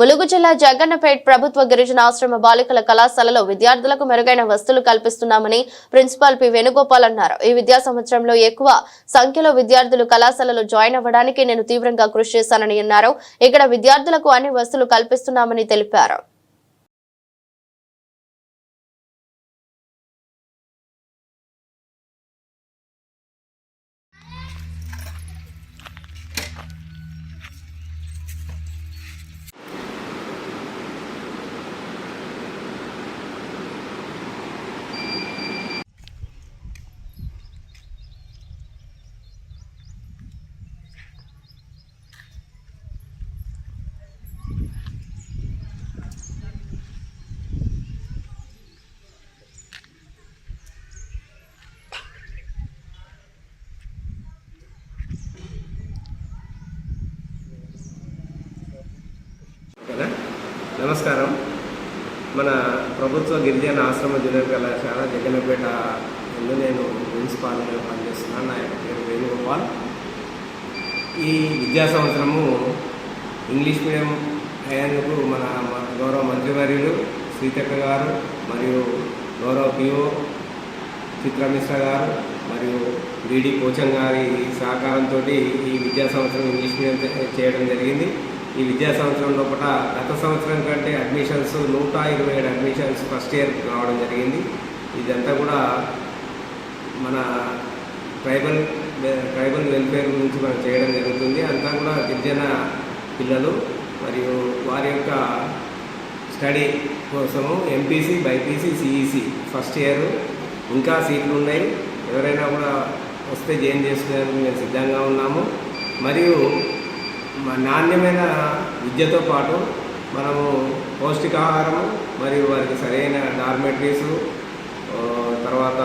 ములుగు జిల్లా జగన్నపేట్ ప్రభుత్వ గిరిజన ఆశ్రమ బాలికల కళాశాలలో విద్యార్థులకు మెరుగైన వస్తువులు కల్పిస్తున్నామని ప్రిన్సిపాల్ పి వేణుగోపాల్ అన్నారు. ఈ విద్యా సంవత్సరంలో ఎక్కువ సంఖ్యలో విద్యార్థులు కళాశాలలో జాయిన్ అవ్వడానికి నేను తీవ్రంగా కృషి చేశానని అన్నారు. ఇక్కడ విద్యార్థులకు అన్ని వస్తువులు కల్పిస్తున్నామని తెలిపారు. నమస్కారం. మన ప్రభుత్వ గిరిజన ఆశ్రమ జూనియర్ కళాశాల జగన్నపేట ఎందు నేను ప్రిన్సిపాల్గా పనిచేస్తున్నాను నా యొక్క పేరు వేణుగోపాల్. ఈ విద్యా సంవత్సరము ఇంగ్లీష్ మీడియం అయ్యేందుకు మన గౌరవ మంత్రివర్యులు సీతక్క గారు మరియు గౌరవ పిఓ చిత్రమిశ్ర గారు మరియు బీడీ కోచం గారి సహకారంతో ఈ విద్యా సంవత్సరం ఇంగ్లీష్ మీడియం చేయడం జరిగింది. ఈ విద్యా సంవత్సరం లోపల గత సంవత్సరం కంటే అడ్మిషన్స్ నూట ఇరవై ఏడు అడ్మిషన్స్ ఫస్ట్ ఇయర్ రావడం జరిగింది. ఇదంతా కూడా మన ట్రైబల్ ట్రైబల్ వెల్ఫేర్ గురించి మనం చేయడం జరుగుతుంది. అంతా కూడా గిరిజన పిల్లలు మరియు వారి యొక్క స్టడీ కోసము MPC BiPC CEC first year ఇంకా సీట్లు ఉన్నాయి. ఎవరైనా కూడా వస్తే జాయిన్ చేసుకునేందుకు మేము సిద్ధంగా ఉన్నాము. మరియు నాణ్యమైన విద్యతో పాటు మనము పౌష్టికాహారము మరియు వారికి సరైన డార్మెటరీసు తర్వాత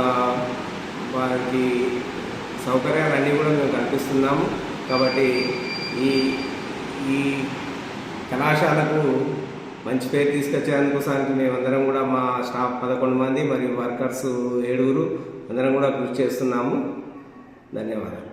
వారికి సౌకర్యాలన్నీ కూడా మేము కల్పిస్తున్నాము. కాబట్టి ఈ ఈ కళాశాలకు మంచి పేరు తీసుకొచ్చేందుకోసానికి మేమందరం కూడా మా స్టాఫ్ పదకొండు మంది మరియు వర్కర్స్ ఏడుగురు అందరం కూడా కృషి చేస్తున్నాము. ధన్యవాదాలు.